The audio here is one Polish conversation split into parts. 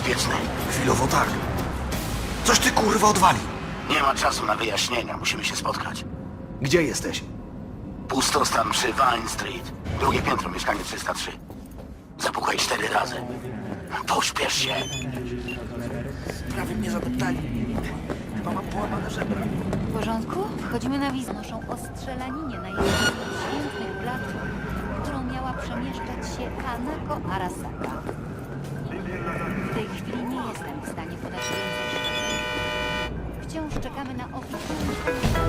bezpieczny. Chwilowo tak. Coś ty kurwa odwali. Nie ma czasu na wyjaśnienia, musimy się spotkać. Gdzie jesteś? Pustostan przy Vine Street. Drugie piętro, mieszkanie 303. Zapukaj cztery razy. Pośpiesz się. Prawie mnie zadeptali. Chyba mam połamane żebra. W porządku? Wchodzimy na wiz. Noszą o strzelaninie na jednym z świętych blatów, którą miała przemieszczać się Kanako Arasaka. W tej chwili nie jestem w stanie podać więcej. Wciąż czekamy na oficjalne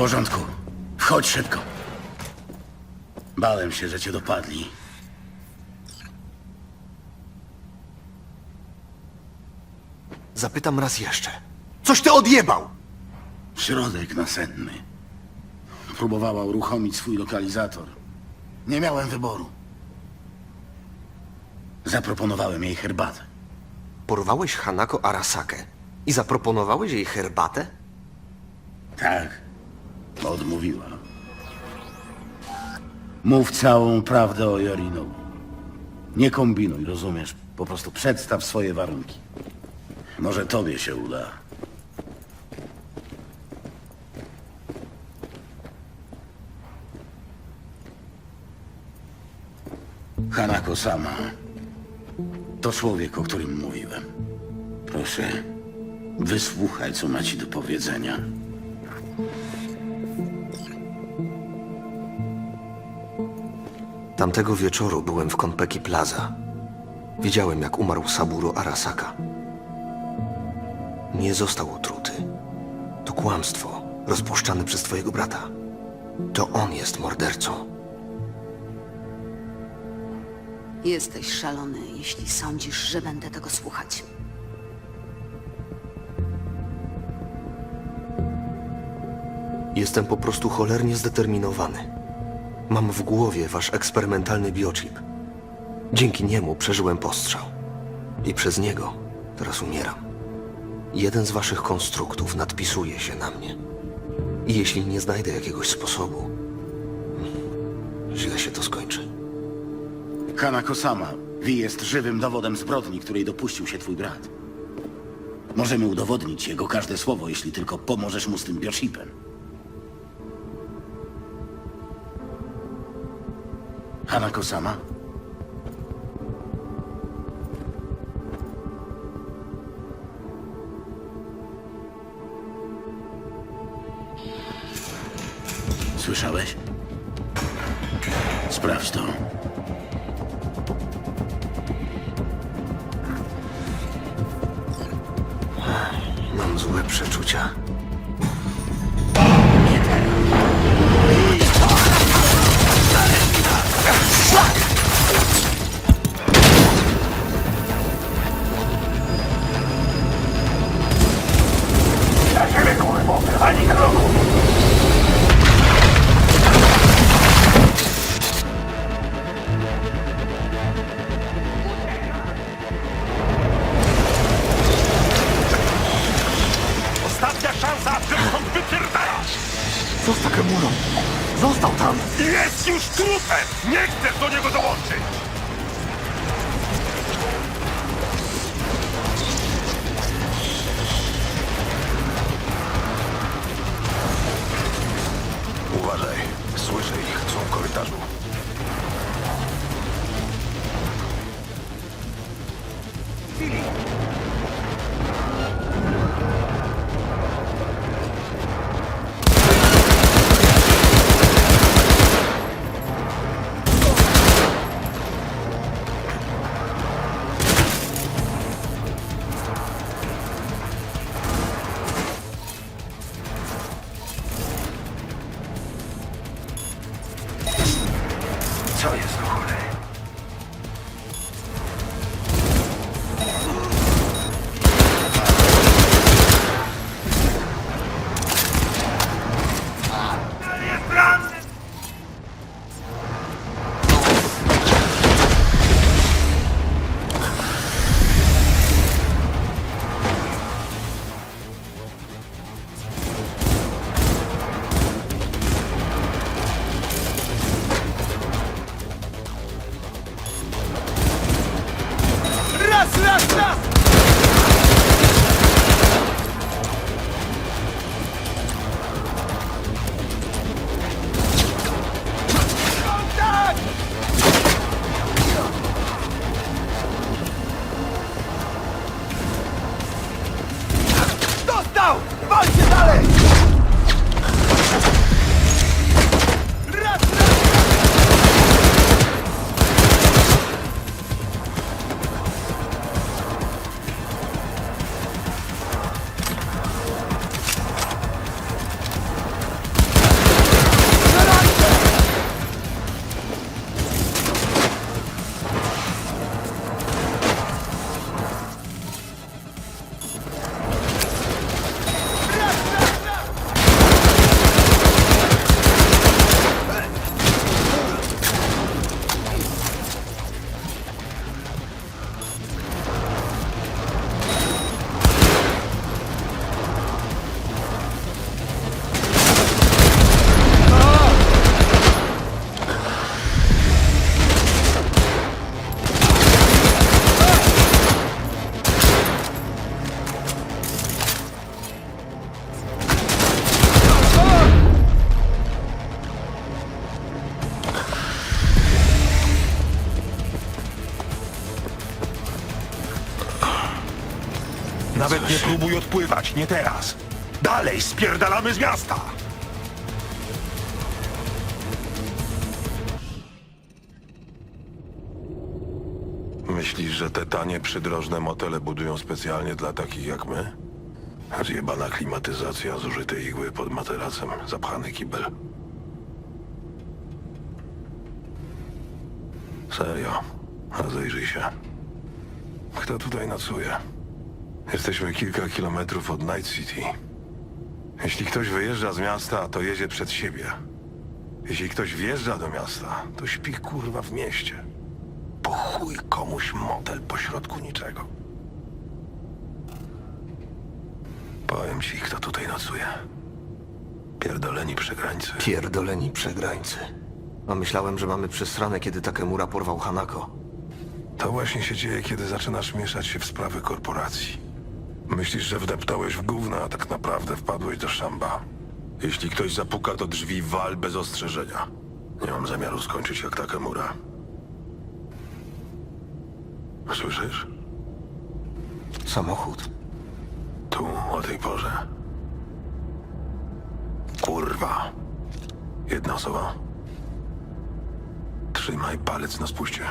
porządku. Wchodź szybko. Bałem się, że cię dopadli. Zapytam raz jeszcze. Coś ty odjebał! Środek nasenny. Próbowała uruchomić swój lokalizator. Nie miałem wyboru. Zaproponowałem jej herbatę. Porwałeś Hanako Arasakę i zaproponowałeś jej herbatę? Tak. Odmówiła. Mów całą prawdę o Jorinobu. Nie kombinuj, rozumiesz? Po prostu przedstaw swoje warunki. Może tobie się uda. Hanako sama. To człowiek, o którym mówiłem. Proszę, wysłuchaj, co ma ci do powiedzenia. Tamtego wieczoru byłem w Konpeki Plaza. Widziałem, jak umarł Saburo Arasaka. Nie został otruty. To kłamstwo rozpuszczane przez twojego brata. To on jest mordercą. Jesteś szalony, jeśli sądzisz, że będę tego słuchać. Jestem po prostu cholernie zdeterminowany. Mam w głowie wasz eksperymentalny biochip. Dzięki niemu przeżyłem postrzał. I przez niego teraz umieram. Jeden z waszych konstruktów nadpisuje się na mnie. I jeśli nie znajdę jakiegoś sposobu, źle się to skończy. Hanako sama. Wi jest żywym dowodem zbrodni, której dopuścił się twój brat. Możemy udowodnić jego każde słowo, jeśli tylko pomożesz mu z tym biochipem. Hanako sama? Słyszałeś? Sprawdź to. Mam złe przeczucia. Jest już trupem! Nie chcesz do niego dołączyć! Silah silah silah! Nawet nie próbuj odpływać, nie teraz. Dalej, spierdalamy z miasta! Myślisz, że te tanie, przydrożne motele budują specjalnie dla takich jak my? Zjebana klimatyzacja, zużyte igły pod materacem, zapchany kibel. Serio, rozejrzyj się. Kto tutaj nocuje? Jesteśmy kilka kilometrów od Night City. Jeśli ktoś wyjeżdża z miasta, to jedzie przed siebie. Jeśli ktoś wjeżdża do miasta, to śpi kurwa w mieście. Po chuj komuś motel pośrodku niczego. Powiem ci, kto tutaj nocuje. Pierdoleni przegrańcy. Pierdoleni przegrańcy. A myślałem, że mamy przesrane, kiedy Takemura porwał Hanako. To właśnie się dzieje, kiedy zaczynasz mieszać się w sprawy korporacji. Myślisz, że wdeptałeś w gówno, a tak naprawdę wpadłeś do szamba. Jeśli ktoś zapuka do drzwi, wal bez ostrzeżenia. Nie mam zamiaru skończyć jak Takemura. Słyszysz? Samochód. Tu, o tej porze. Kurwa. Jedna osoba. Trzymaj palec na spuście.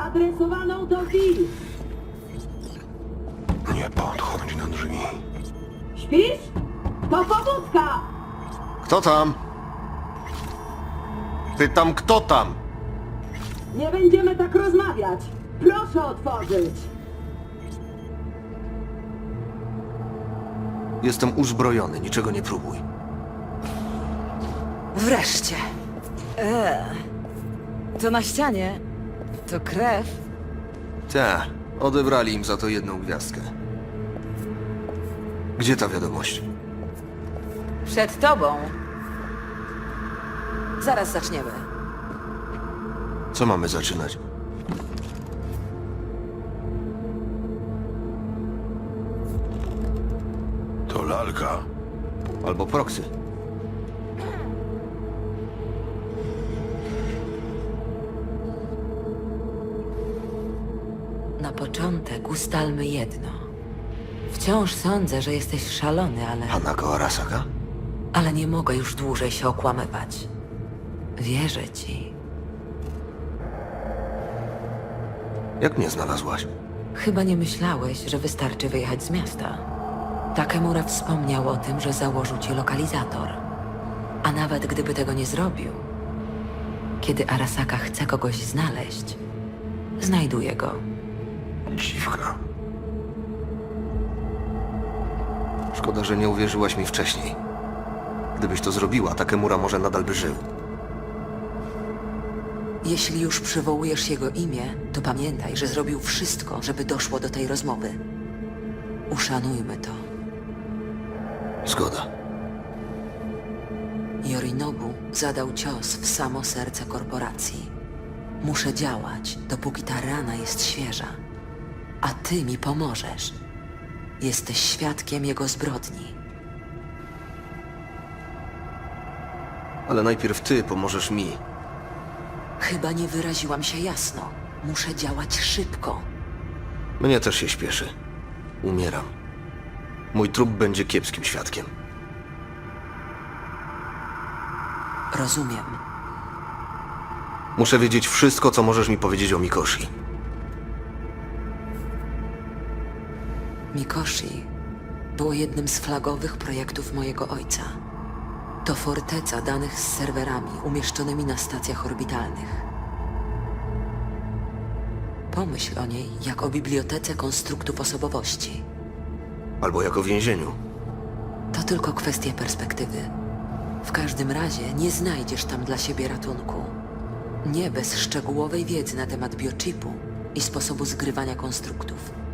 Adresowaną do Will. Nie podchodź do drzwi. Śpisz? To powódka! Kto tam? Pytam, kto tam? Nie będziemy tak rozmawiać. Proszę otworzyć. Jestem uzbrojony, niczego nie próbuj. Wreszcie. Eee. To na ścianie. To krew. Ta, odebrali im za to jedną gwiazdkę. Gdzie ta wiadomość? Przed tobą. Zaraz zaczniemy. Co mamy zaczynać? To lalka. Albo proksy. Początek ustalmy jedno. Wciąż sądzę, że jesteś szalony, ale. Hanako Arasaka? Ale nie mogę już dłużej się okłamywać. Wierzę ci. Jak mnie znalazłaś? Chyba nie myślałeś, że wystarczy wyjechać z miasta. Takemura wspomniał o tym, że założył ci lokalizator. A nawet gdyby tego nie zrobił, kiedy Arasaka chce kogoś znaleźć, znajduje go. Dziwka. Szkoda, że nie uwierzyłaś mi wcześniej. Gdybyś to zrobiła, Takemura może nadal by żył. Jeśli już przywołujesz jego imię, to pamiętaj, że zrobił wszystko, żeby doszło do tej rozmowy. Uszanujmy to. Zgoda. Yorinobu zadał cios w samo serce korporacji. Muszę działać, dopóki ta rana jest świeża. A ty mi pomożesz. Jesteś świadkiem jego zbrodni. Ale najpierw ty pomożesz mi. Chyba nie wyraziłam się jasno. Muszę działać szybko. Mnie też się śpieszy. Umieram. Mój trup będzie kiepskim świadkiem. Rozumiem. Muszę wiedzieć wszystko, co możesz mi powiedzieć o Mikoshi. Mikoshi było jednym z flagowych projektów mojego ojca. To forteca danych z serwerami umieszczonymi na stacjach orbitalnych. Pomyśl o niej jak o bibliotece konstruktów osobowości. Albo jako więzieniu. To tylko kwestia perspektywy. W każdym razie nie znajdziesz tam dla siebie ratunku. Nie bez szczegółowej wiedzy na temat biochipu i sposobu zgrywania konstruktów.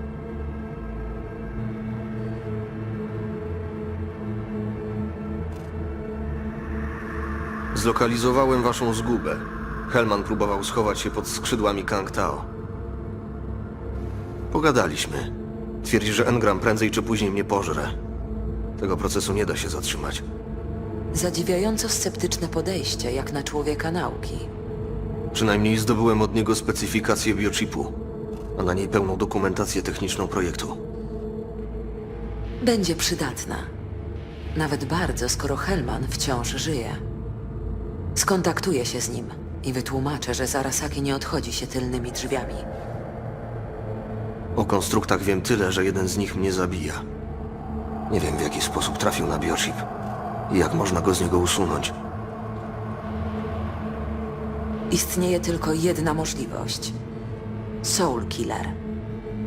Zlokalizowałem waszą zgubę. Helman próbował schować się pod skrzydłami Kang Tao. Pogadaliśmy. Twierdzi, że Engram prędzej czy później mnie pożre. Tego procesu nie da się zatrzymać. Zadziwiająco sceptyczne podejście, jak na człowieka nauki. Przynajmniej zdobyłem od niego specyfikację biochipu, a na niej pełną dokumentację techniczną projektu. Będzie przydatna. Nawet bardzo, skoro Helman wciąż żyje. Skontaktuję się z nim i wytłumaczę, że Zarasaki nie odchodzi się tylnymi drzwiami. O konstruktach wiem tyle, że jeden z nich mnie zabija. Nie wiem w jaki sposób trafił na biochip i jak można go z niego usunąć. Istnieje tylko jedna możliwość. Soul Killer,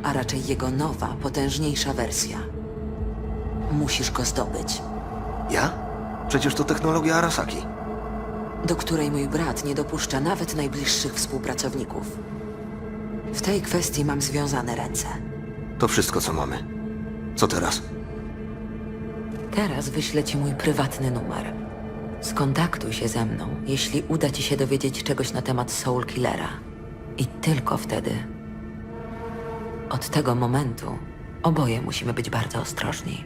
a raczej jego nowa, potężniejsza wersja. Musisz go zdobyć, Ja? Przecież to technologia Arasaki. Do której mój brat nie dopuszcza nawet najbliższych współpracowników. W tej kwestii mam związane ręce. To wszystko, co mamy. Co teraz? Teraz wyślę ci mój prywatny numer. Skontaktuj się ze mną, jeśli uda ci się dowiedzieć czegoś na temat Soul Killera. I tylko wtedy. Od tego momentu oboje musimy być bardzo ostrożni.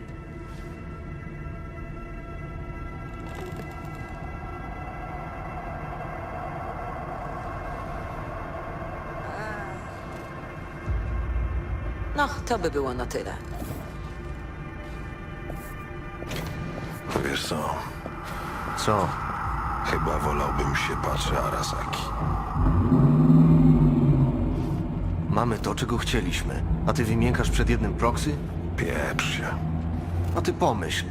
No, to by było na tyle. Wiesz co? Co? Chyba wolałbym się patrzeć Arasaki. Mamy to, czego chcieliśmy. A ty wymiękasz przed jednym proxy? Pieprz się. A ty pomyśl.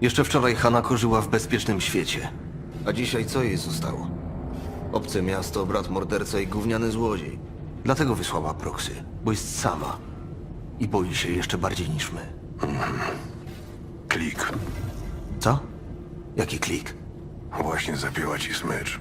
Jeszcze wczoraj Hanako żyła w bezpiecznym świecie. A dzisiaj co jej zostało? Obce miasto, brat morderca i gówniany złodziej. Dlatego wysłała proxy, bo jest sama. I boi się jeszcze bardziej niż my. Klik. Co? Jaki klik? Właśnie zapięła ci smycz.